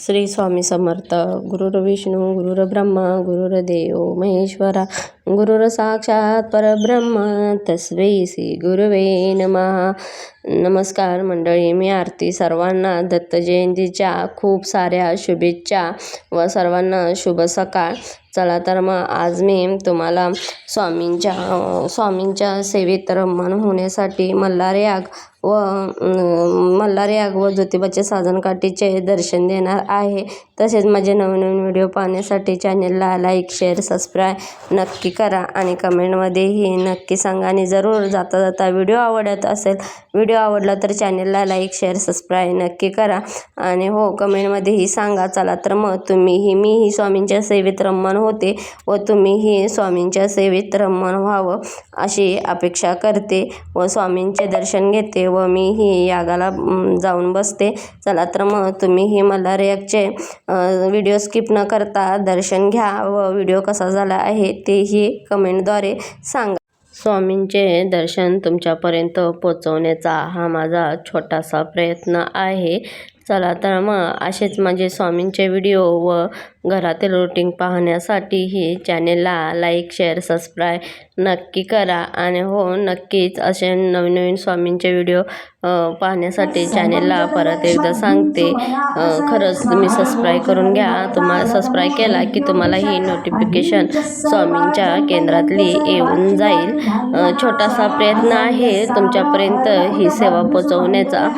श्री स्वामी समर्थ गुरुर्विष्णू गुरुर्ब्रह्मा गुरुर्देव महेश्वरा गुरुर साक्षात परब्रह्म. तस्मै श्री गुरुवे नमहा नमस्कार मंडळी मी आरती. सर्वांना दत्त जयंतीच्या खूप साऱ्या शुभेच्छा व सर्वांना शुभ सकाळ. चला तर मग आज मी तुम्हाला स्वामींच्या स्वामींच्या सेवेत रममाण होण्यासाठी मल्हार याग व अं, मल्हार याग व ज्योतिबाच्या साधनकाठीचे दर्शन देणार आहे. तसेच माझे नवनवीन व्हिडिओ पाहण्यासाठी चॅनलला लाईक शेअर सबस्क्राईब नक्की करा आणि कमेंटमध्येही नक्की सांगा. आणि जरूर जाता जाता व्हिडिओ आवडत असेल व्हिडिओ आवडला तर चॅनलला लाईक शेअर सबस्क्राईब नक्की करा. आणि हो कमेंटमध्येही सांगा. चला तर मग तुम्हीही मीही स्वामींच्या सेवेत रमण होते व तुम्हीही स्वामींच्या सेवेत रमण व्हावं अशी अपेक्षा करते व स्वामींचे दर्शन घेते व मीही यागाला जाऊन बसते. चला तर मग तुम्हीही मला रिॲक्टचे व्हिडिओ स्किप न करता दर्शन घ्या व व्हिडिओ कसा झाला आहे तेही कमेंटद्वारे सांगा. स्वामींचे दर्शन तुमच्यापर्यंत पोचवण्याचा हा माझा छोटासा प्रयत्न आहे. चला तर मग असेच माझे स्वामींचे व्हिडिओ व घरातील रुटीन पाहण्यासाठीही चॅनेलला लाईक शेअर सबस्क्राईब नक्की करा. आणि हो नक्कीच असे नवीन नवीन स्वामींचे व्हिडिओ पाहण्यासाठी चॅनेलला परत एकदा सांगते. खरंच तुम्ही सबस्क्राईब करून घ्या. तुम्हाला सबस्क्राईब केला की तुम्हाला ही नोटिफिकेशन स्वामींच्या केंद्रातली येऊन जाईल. छोटासा प्रयत्न आहे तुमच्यापर्यंत ही सेवा पोचवण्याचा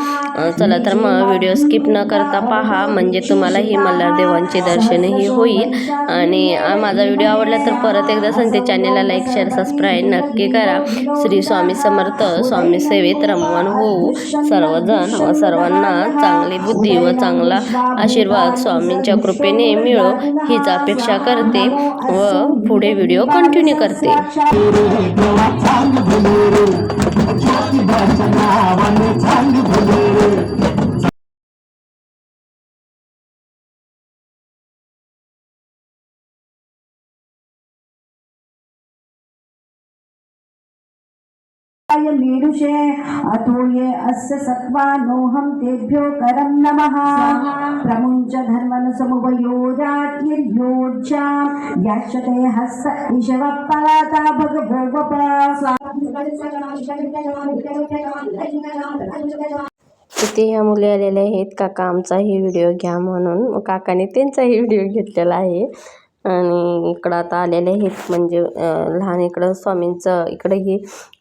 चला तर मग व्हिडिओ स्किप न करता पहा. म्हणजे तुम्हाला ही मल्हार देवांचे दर्शनही होईल. आणि माझा व्हिडिओ आवडला तर परत एकदा सांगते चॅनेलला लाईक शेअर सबस्क्राईब नक्की करा. श्री स्वामी समर्थ स्वामी सेवेत रमवण होऊ. सर्वजण व सर्वांना चांगली बुद्धी व चांगला आशीर्वाद स्वामींच्या कृपेने मिळो. हीच अपेक्षा करते व पुढे व्हिडिओ कंटिन्यू करते. य मीरुषे अथो ये अस्य सत्त्वानोऽहं तेभ्यो करं नमः। प्रमुञ्च धर्मन् समुपयोजातिर्योज्यां याश्यते हस्त ईशवः पराता भगभोगप तिथे ह्या मुली आलेल्या आहेत? काका आमचाही व्हिडिओ घ्या म्हणून. काकाने त्यांचाही व्हिडिओ घेतलेला आहे. आणि इकडं आता आलेले आहेत म्हणजे लहान इकडं स्वामींचं इकडं ही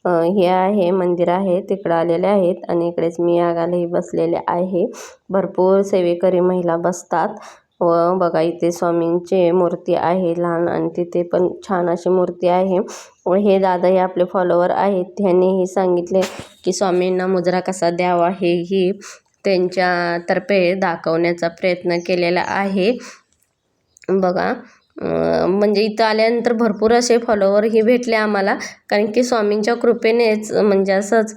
हे आहे मंदिर आहे तिकडं आलेले आहेत आणि इकडेच मी आगालाही बसलेले आहे. भरपूर सेवेकरी महिला बसतात. व बघा इथे स्वामींचे मूर्ती आहे लहान आणि तिथे पण छान अशी मूर्ती आहे. व हे दादा हे आपले फॉलोवर आहेत. त्यांनीही सांगितले की स्वामींना मुजरा कसा द्यावा हेही त्यांच्यातर्फे दाखवण्याचा प्रयत्न केलेला आहे. बघा म्हणजे इथं आल्यानंतर भरपूर असे फॉलोवरही भेटले आम्हाला. कारण की स्वामींच्या कृपेनेच म्हणजे असंच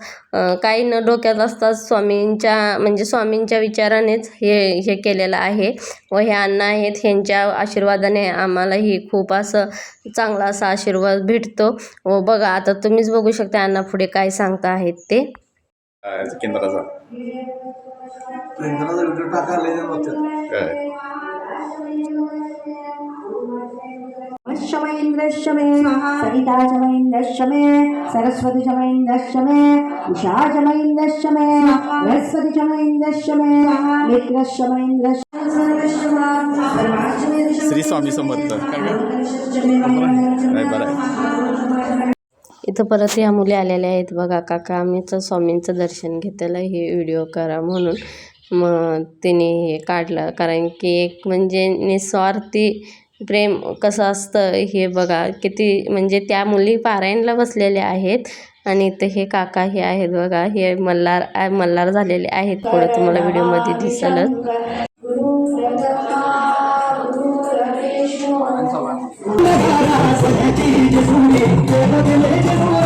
काही न डोक्यात असतात स्वामींच्या म्हणजे स्वामींच्या विचारानेच हे हे केलेलं आहे. व हे अण्णा आहेत ह्यांच्या आशीर्वादाने आम्हालाही खूप असं चांगला असा आशीर्वाद भेटतो. व बघा आता तुम्हीच बघू शकता अण्णा पुढे काय सांगता आहेत ते. याचा केंद्राचा प्रियंकाला व्हिडिओ टाकायला लय जण बघतात काय शमैन्द्रश्च मे सरिता शमैन्द्रश्च मे सरस्वती शमैन्द्रश्च मे उषा शमैन्द्रश्च मे बृहस्पति शमैन्द्रश्च मे मित्रश्च शमैन्द्रश्च श्री स्वामी समर्थ काय काय बरं आहे इथं परत या मुली आलेल्या आहेत बघा. काका आम्हीच स्वामींचं दर्शन घेतलं हे व्हिडिओ करा म्हणून मग तिने हे काढलं. कारण की एक म्हणजे निस्वार्थी प्रेम कसं असतं हे बघा. किती म्हणजे त्या मुली पारायणला बसलेल्या आहेत आणि इथं हे काका हे आहेत बघा. हे मल्हार मल्हार झालेले आहेत. पुढं तुम्हाला व्हिडिओमध्ये दिसलंच. चव्हाण.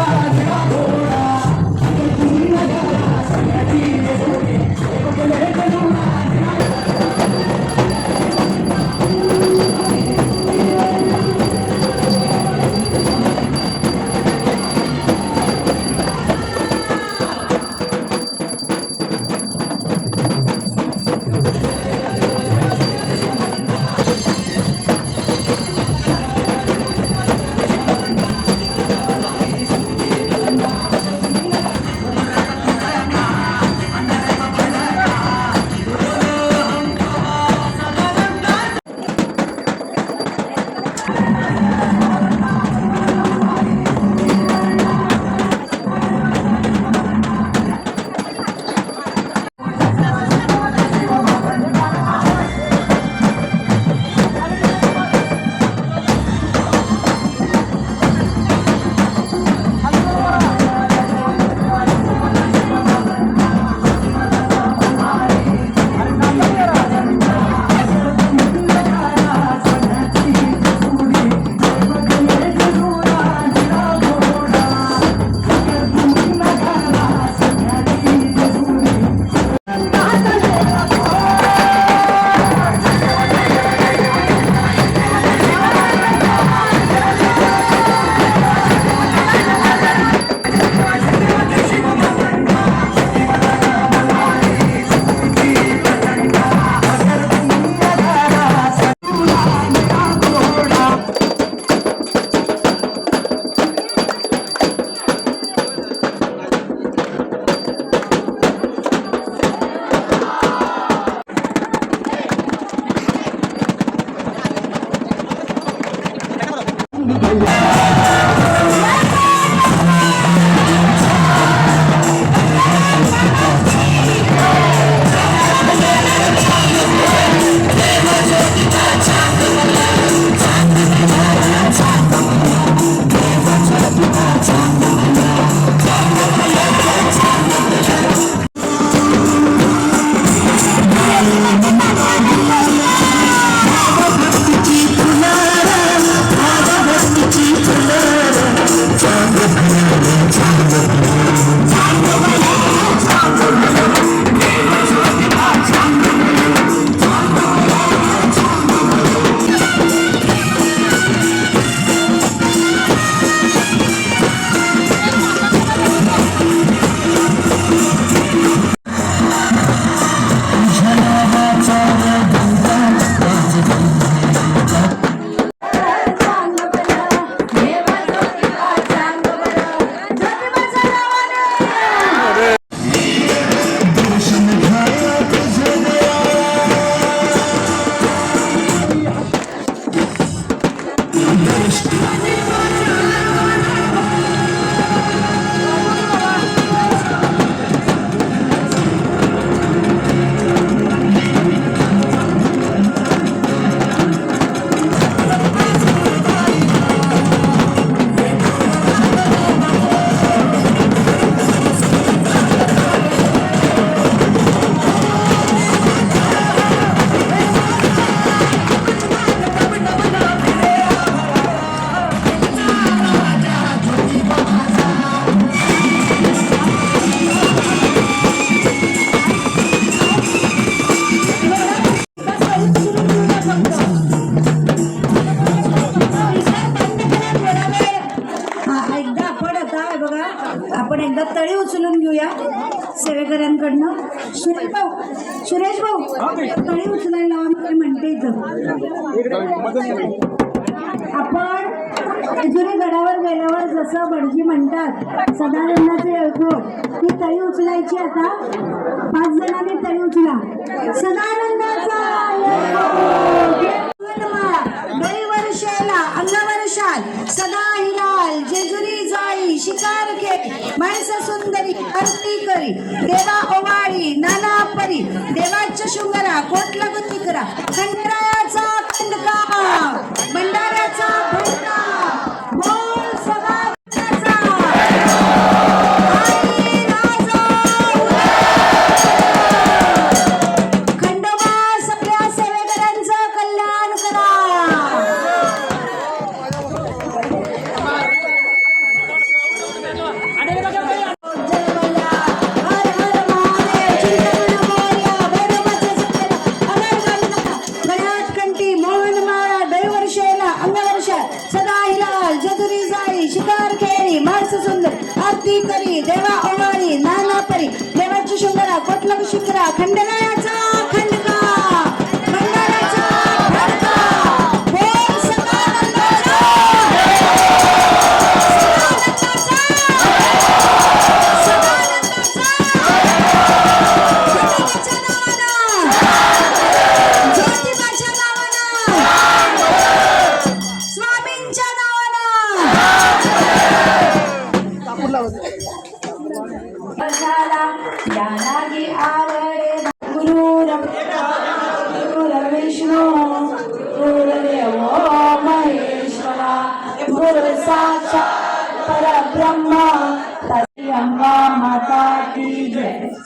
सेवेकऱ्यांकडनं सुरेश भाऊ सुरेश भाऊ तळी उचलायला लावा मी म्हणते आपण जेजुरी गडावर गेल्यावर जसं बडजी म्हणतात सदानंदाचे येळकोट ही तळी उचलायची आता. पाच जणांनी तळी उचला. सदानंदाचा येळकोट. वनमाळा, दहीवर्षाला अंगवर्षाल सदा हिला जाई शिकार खेळ सुंदरी आरती करी देवा ओवाळी नाना परी देवाच्या शुंगरा कोटला गुंती करा खंड शुंगरा कोटलक शिखरा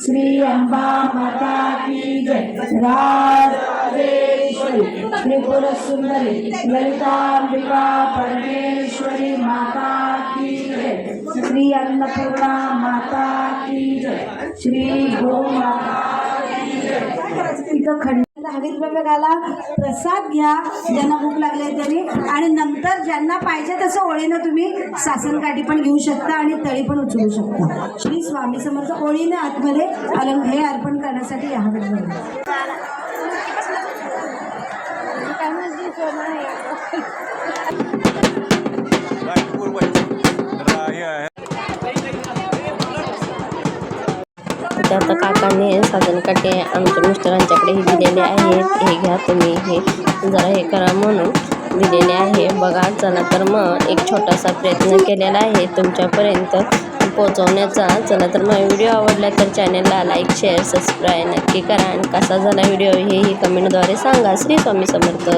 श्री अंबा माता की जय। राजेश्वरी त्रिपुर सुंदरी ललितांबिका परमेश्वरी माता की जय। श्री अन्नपूर्णा माता की जय। श्री गोमाता इथं खंड हवीत प्रवेगाला प्रसाद घ्या. ज्यांना भूक लागली तरी त्यांनी. आणि नंतर ज्यांना पाहिजे तसं ओळीनं तुम्ही सासनकाठी पण घेऊ शकता आणि तळी पण उचलू शकता. श्री स्वामी समर्थ ओळीनं आतमध्ये अलंग हे अर्पण करण्यासाठी या हवीत इथे आता काकांनी साधनकाठी आमच्या मिस्टरांच्याकडे हे दिलेले आहेत हे घ्या तुम्ही हे जरा हे करा म्हणून दिलेले आहे. बघा चला तर मग एक छोटासा प्रयत्न केलेला आहे तुमच्यापर्यंत पोचवण्याचा चला तर मग व्हिडिओ आवडला तर चॅनलला लाईक शेअर सबस्क्राईब नक्की करा. आणि कसा झाला व्हिडिओ हेही कमेंटद्वारे सांगा. श्री स्वामी समर्थ.